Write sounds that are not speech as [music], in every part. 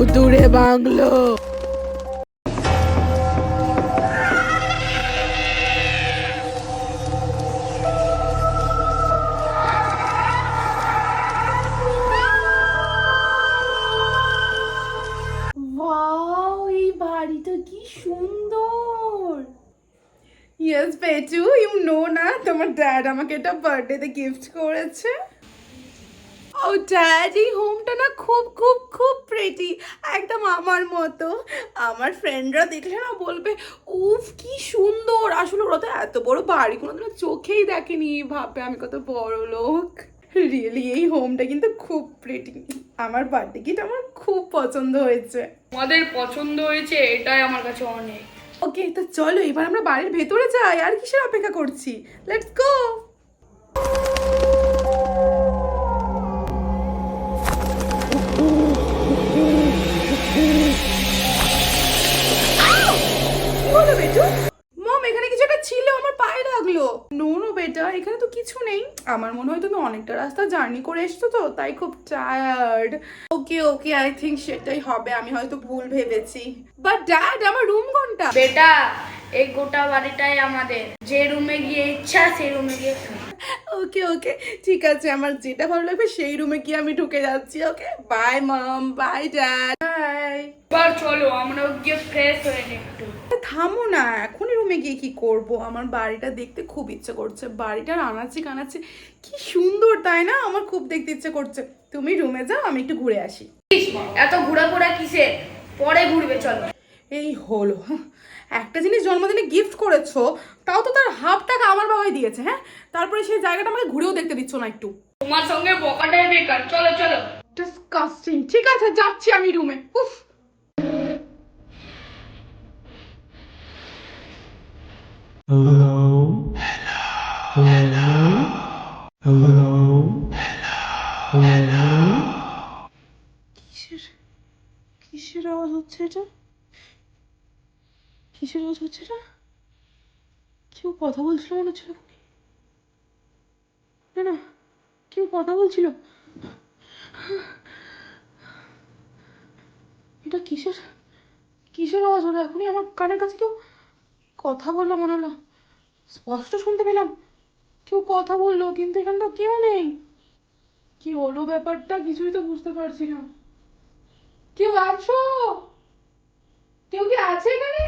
ভুতুড়ে bungalow. Wow এই বাড়িটা কি সুন্দর। ইয়েস পেটু ইউ নো না তোমার ড্যাড আমাকে এটা বার্থডেতে গিফট করেছে। ও ড্যাড এই হোমটা না খুব খুব খুব প্রেটি একদম আমার মতো। আমার ফ্রেন্ডরা দেখলে না বলবে উফ কি সুন্দর! আসলে ওরা তো এত বড় বাড়ি কোনোদিনও চোখেই দেখেনি। ভাববে আমি কত বড় লোক। রিয়েলি এই হোমটা কিন্তু খুব প্রেটি আমার বার্থডে গিফট আমার খুব পছন্দ হয়েছে। আমাদের পছন্দ হয়েছে এটাই আমার কাছে অনেক। ওকে তো চলো এবার আমরা বাড়ির ভেতরে যাই। আর কিসের অপেক্ষা করছি? লেটস গো মম এখানে কিছু একটা ছিল আমার পায়ে লাগল। নো নো বেটা এখানে তো কিছু নেই। আমার মনে হয় তুমি অনেকটা রাস্তা জার্নি করে এসছো তো তাই খুব tired okay okay I think সেটাই হবে আমি হয়তো ভুল ভেবেছি। বাট ড্যাড আমার রুম কোনটা? বেটা এই গোটা বাড়িটাই আমাদের। যে রুমে গিয়ে ইচ্ছা সেই রুমে গিয়ে ওকে ওকে ঠিক আছে আমার যেটা ভালো লাগবে সেই রুমে গিয়ে আমি ঢুকে যাচ্ছি okay? Bye mom bye dad bye এবার চলো আমরা গিয়ে ফ্রেশ হয়ে নিই একটু। থামো না এখনই রুমে গিয়ে কি করব? আমার বাড়িটা দেখতে খুব ইচ্ছে করছে। বাড়িটার আনাচে কানাচে কি সুন্দর তাই না? আমার খুব দেখতে ইচ্ছে করছে। তুমি রুমে যাও আমি একটু ঘুরে আসি। এত ঘোরা ঘোরা কিসে পরে ঘুরবে চলো। এই হলো হুঁ, একটা জিনিস জন্মদিনে গিফট করেছ তাও তো তার হাফ টাকা আমার বাবাই দিয়েছে হ্যাঁ? তারপরে সেই জায়গাটা আমাকে ঘুরেও দেখতে দিচ্ছ না একটু। তোমার সঙ্গে বকাটাই বেকার। চলো চলো। ডিসকাস্টিং ঠিক আছে যাচ্ছি আমি রুমে উফ। Hello. Hello. Hello. Hello. কিসের কিসের আওয়াজ হচ্ছে এটা? কিসের আওয়াজ হচ্ছে এটা? কেউ কথা বলছিল মনে হচ্ছিল না না, কেউ কথা বলছিল? এটা কিসের? কিসের আওয়াজ হলো? এখনই আমার কানের কাছে কেউ কথা বলল মনে হলো। স্পষ্ট শুনতে পেলাম। কেউ কথা বলল, কিন্তু এখানে তো কেউ নেই। কি হলো ব্যাপারটা? কিছুই তো বুঝতে পারছি না। কেউ আছো? কেউ কি আছে এখানে?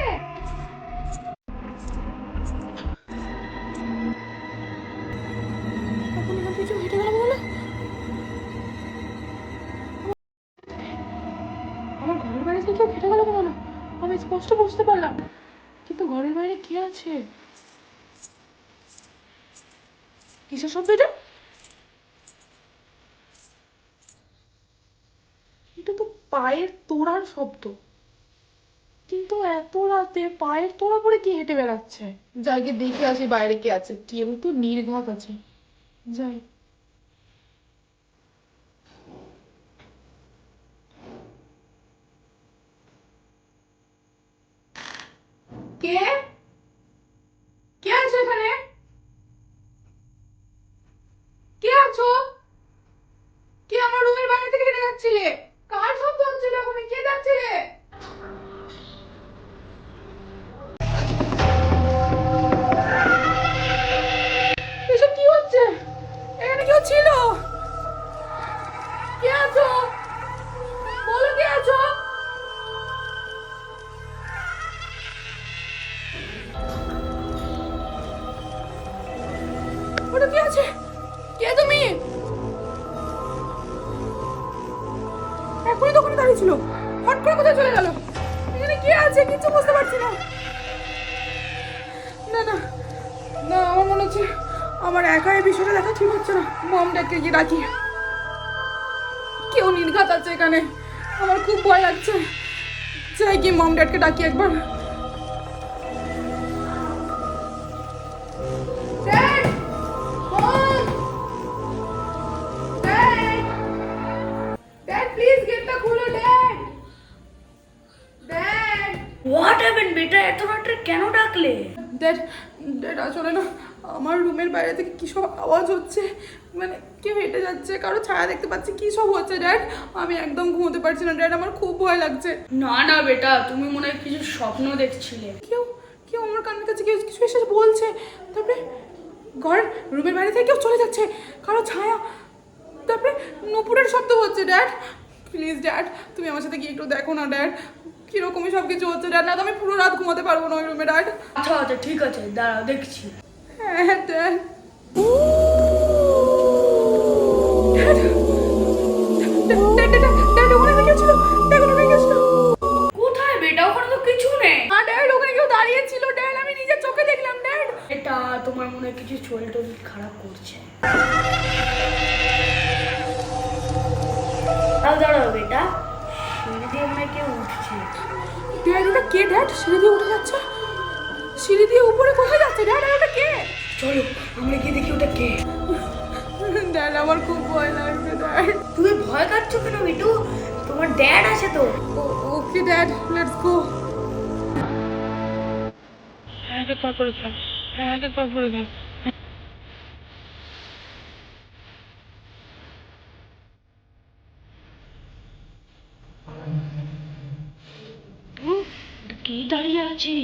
গেল কেন? আমি স্পষ্ট বুঝতে পারলাম। কিন্তু ঘরের বাইরে কে আছে? কিসের শব্দ এটা? এটা তো পায়ের তোড়ার শব্দ। কিন্তু এত রাতে পায়ের তোড়া পরে কি হেঁটে বেড়াচ্ছে? গিয়ে দেখে আসি বাইরে কে আছে। কেউ তো নির্ঘাত আছে। যাই। কে বুঝতে পারছি না। না না না, আমার মনে হচ্ছে আমার একা এই বিষয়টা দেখা ঠিক হচ্ছে না। মম ড্যাডকে গিয়ে ডাকি। কেউ নির্ঘাত আছে এখানে। আমার খুব ভয় লাগছে। যাই কি মম ড্যাডকে ডাকি একবার। ড্যাড ড্যাড আসলে না আমার রুমের বাইরে থেকে কি সব আওয়াজ হচ্ছে? মানে কেউ হেঁটে যাচ্ছে কারও ছায়া দেখতে পাচ্ছি কি সব হচ্ছে? ড্যাড আমি একদম ঘুমোতে পারছি না ড্যাড আমার খুব ভয় লাগছে। না না বেটা তুমি মনে হয় কিছু স্বপ্ন দেখছিলে। কেউ কেউ আমার কানের কাছে কেউ কিছু এসে বলছে তারপরে ঘর রুমের বাইরে থেকে কেউ চলে যাচ্ছে কারও ছায়া। তারপরে নুপুরের শব্দ হচ্ছে ড্যাড প্লিজ ড্যাড তুমি আমার সাথে গিয়ে একটু দেখো না ড্যাড কিরকমই সব কিছু হচ্ছে ড্যাড না আমি পুরো রাত ঘুমাতে পারব না ওই রুমে ড্যাড আচ্ছা আচ্ছা ঠিক আছে দাঁড়াও দেখছি। হ্যাঁ ড্যাড কোথায় বেটা? ওখানে তো কিছু নেই। না ড্যাড ওখানে কেউ দাঁড়িয়ে ছিল ড্যাড আমি নিজের চোখে দেখলাম ড্যাড এটা তোমার মনে হয় কিছু শরীর টরির খারাপ করছে? দাঁড়াও বেটা। মনে হয় কেউ উঠছে? ড্যাড ওটা কে ড্যাড সিঁড়ি দিয়ে উঠে যাচ্ছে? সিঁড়ি দিয়ে উপরে কোথায় যাচ্ছে? ড্যাড আর ওটা কে? চলো আমরা গিয়ে দেখি ওটা কে। ড্যাড আমার খুব ভয় লাগছে ড্যাড তুমি ভয় কাটছো কেন বিটু তোমার ড্যাড আছে তো। ওকে ড্যাড লেটস গো একবার করে খান একবার করে খান দাঁড়িয়ে আছি।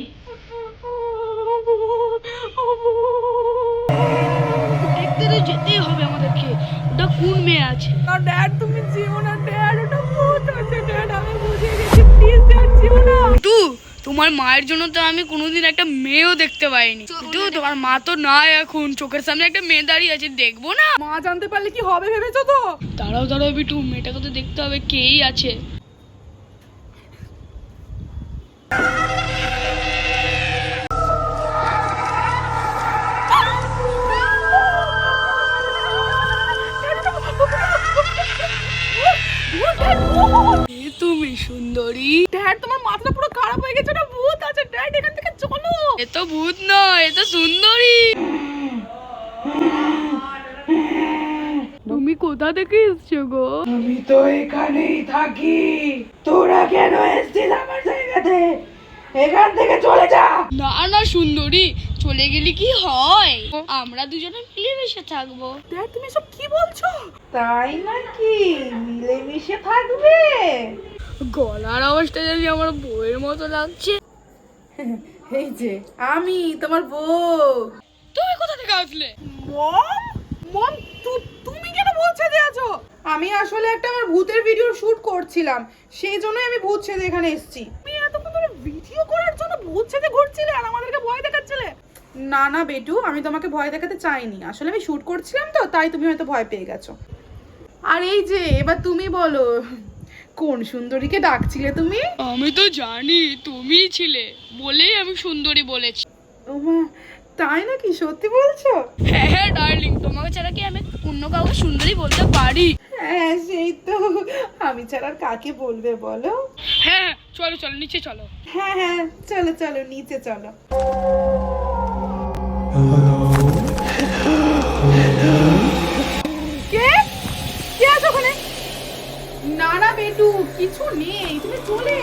দেখতে তো যেতেই হবে আমাদেরকে। ওটা কোন মেয়ে আছে? না ড্যাড তুমি যেও না ড্যাড ওটা ভূত আছে ড্যাড আমি বুঝে গেছি প্লিজ ড্যাড যেও না টু তোমার মায়ের জন্য তো আমি কোনোদিন একটা মেয়েও দেখতে পাইনি। টু তোমার মা তো নাই এখন। চোখের সামনে একটা মেয়ে দাঁড়িয়ে আছে দেখব না? মা জানতে পারলে কি হবে ভেবেছো তো? দাঁড়াও দাঁড়াও বিটু মেয়েটাকে তো দেখতে হবে কেই আছে? সুন্দরী। ড্যাড তোমার মাথাটা পুরো খারাপ হয়ে গেছে ওটা ভূত আছে। ড্যাড এখান থেকে চলো। এ তো ভূত নয় এ তো সুন্দরী। তুমি কোথা থেকে এসছো গো? আমি তো এখানেই থাকি। তোরা কেন এসছিস আমার জায়গাতে? এখান থেকে চলে যা। না না সুন্দরী চলে গেলে কি হয়? আমরা দুজনে মিলেমিশে থাকব। তুমি সব কি বলছো? তাই নাকি? মিলেমিশে থাকবে? গলার আওয়াজটা জানি আমার বউয়ের মতো লাগছে। [laughs] এই যে আমি তোমার বউ। তুমি কোথা থেকে আসলে? মম মম তুমি কেন ভূত সেজে আছো? আমি আসলে একটা আমার ভূতের ভিডিও শুট করছিলাম সেই জন্যই আমি ভূত সেজে এখানে এসেছি। তুমি এতক্ষণ ধরে ভিডিও করার জন্য ভূত সেজে ঘুরছিলে আর আমাদেরকে ভয় দেখাচ্ছিলে? না না বেটু আমি তোমাকে ভয় দেখাতে চাইনি। আসলে আমি শুট করছিলাম তো তাই তুমি হয়তো ভয় পেয়ে গেছো। আর এই যে এবার তুমি বলো কোন সুন্দরীকে ডাকছিলে তুমি? আমি তো জানি তুমিই ছিলে বলেই আমি সুন্দরী বলেছি। ওমা তাই নাকি? সত্যি বলছো? হ্যাঁ হ্যাঁ ডার্লিং তোমাকে ছাড়া কি আমি অন্য কাউকে সুন্দরী বলতে পারি? হ্যাঁ সেই তো। আমি ছাড়া আর কাকে বলবে বলো? হ্যাঁ হ্যাঁ চলো চলো নিচে চলো। হ্যাঁ হ্যাঁ চলো চলো নিচে চলো কে কে আছে ওখানে না না বেটু কিছু নেই তুমি চলে এসো